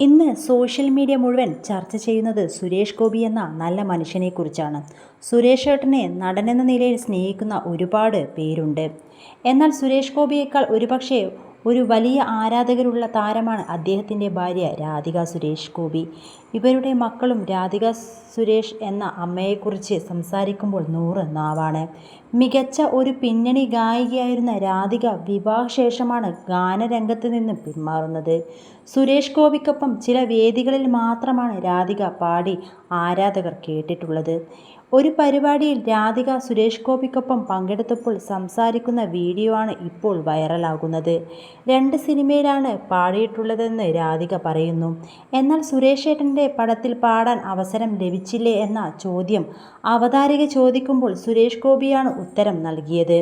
ഇന്ന് social media മുഴുവൻ ചർച്ച ചെയ്യുന്നത് സുരേഷ് ഗോപി എന്ന നല്ല മനുഷ്യനെക്കുറിച്ചാണ്. സുരേഷ് ഏട്ടനെ നടനെന്ന നിലയിൽ സ്നേഹിക്കുന്ന ഒരുപാട് പേരുണ്ട്. എന്നാൽ സുരേഷ് ഗോപിയേക്കാൾ ഒരുപക്ഷെ ഒരു വലിയ ആരാധകരുള്ള താരമാണ് അദ്ദേഹത്തിന്റെ ഭാര്യ രാധിക സുരേഷ് ഗോപി. ഇവരുടെ മക്കളും രാധിക സുരേഷ് എന്ന അമ്മയെക്കുറിച്ച് സംസാരിക്കുമ്പോൾ നൂറ് നാവാണ്. മികച്ച ഒരു പിന്നണി ഗായികയായിരുന്ന രാധിക വിവാഹശേഷമാണ് ഗാനരംഗത്ത് നിന്ന് പിന്മാറുന്നത്. സുരേഷ് ഗോപിക്കൊപ്പം ചില വേദികളിൽ മാത്രമാണ് രാധിക പാടി ആരാധകർ കേട്ടിട്ടുള്ളത്. ഒരു പരിപാടിയിൽ രാധിക സുരേഷ് ഗോപിക്കൊപ്പം പങ്കെടുത്തപ്പോൾ സംസാരിക്കുന്ന വീഡിയോ ആണ് ഇപ്പോൾ വൈറലാകുന്നത്. രണ്ട് സിനിമയിലാണ് പാടിയിട്ടുള്ളതെന്ന് രാധിക പറയുന്നു. എന്നാൽ സുരേഷ് ഏട്ടന്റെ പടത്തിൽ പാടാൻ അവസരം ലഭിച്ചില്ലേ എന്ന ചോദ്യം അവതാരിക ചോദിക്കുമ്പോൾ സുരേഷ് ഗോപിയാണ് ഉത്തരം നൽകിയത്.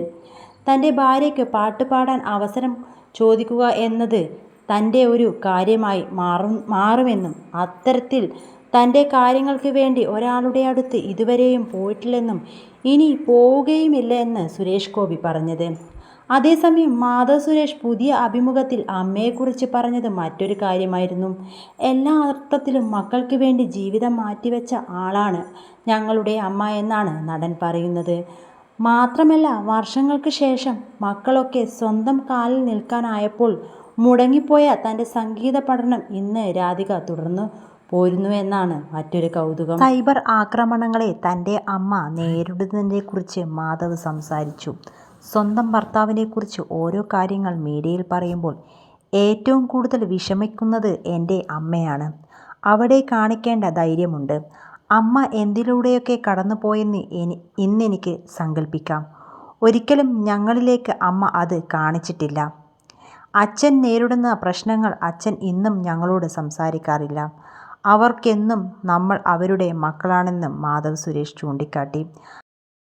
തന്റെ ഭാര്യയ്ക്ക് പാട്ട് പാടാൻ അവസരം ചോദിക്കുക എന്നത് തന്റെ ഒരു കാര്യമായി മാറും മാറുമെന്നും അത്തരത്തിൽ തന്റെ കാര്യങ്ങൾക്ക് വേണ്ടി ഒരാളുടെ അടുത്ത് ഇതുവരെയും പോയിട്ടില്ലെന്നും ഇനി പോവുകയുമില്ല എന്ന് സുരേഷ് ഗോപി പറഞ്ഞത്. അതേസമയം മാധവ് സുരേഷ് പുതിയ അഭിമുഖത്തിൽ അമ്മയെക്കുറിച്ച് പറഞ്ഞത് മറ്റൊരു കാര്യമായിരുന്നു. എല്ലാ അർത്ഥത്തിലും മക്കൾക്ക് വേണ്ടി ജീവിതം മാറ്റിവെച്ച ആളാണ് ഞങ്ങളുടെ അമ്മ എന്നാണ് നടൻ പറയുന്നത്. മാത്രമല്ല വർഷങ്ങൾക്ക് ശേഷം മക്കളൊക്കെ സ്വന്തം കാലിൽ നിൽക്കാനായപ്പോൾ മുടങ്ങിപ്പോയ തന്റെ സംഗീത പഠനം ഇന്ന് രാധിക തുടർന്നു. പോരുന്നുവെന്നാണ് മറ്റൊരു കൗതുകം. സൈബർ ആക്രമണങ്ങളെ തന്റെ അമ്മ നേരിടുന്നതിനെക്കുറിച്ച് മാധവ് സംസാരിച്ചു. സ്വന്തം ഭർത്താവിനെക്കുറിച്ച് ഓരോ കാര്യങ്ങൾ മീഡിയയിൽ പറയുമ്പോൾ ഏറ്റവും കൂടുതൽ വിഷമിക്കുന്നത് എന്റെ അമ്മയാണ്. അവിടെ കാണിക്കേണ്ട ധൈര്യമുണ്ട്. അമ്മ എന്തിലൂടെയൊക്കെ കടന്നുപോയെന്ന് എനി ഇന്നെനിക്ക് സങ്കല്പിക്കാം ഒരിക്കലും ഞങ്ങളിലേക്ക് അമ്മ അത് കാണിച്ചിട്ടില്ല. അച്ഛൻ നേരിടുന്ന പ്രശ്നങ്ങൾ അച്ഛൻ ഇന്നും ഞങ്ങളോട് സംസാരിക്കാറില്ല. അവർക്കെന്നും നമ്മൾ അവരുടെ മക്കളാണെന്നും മാധവ് സുരേഷ് ചൂണ്ടിക്കാട്ടി.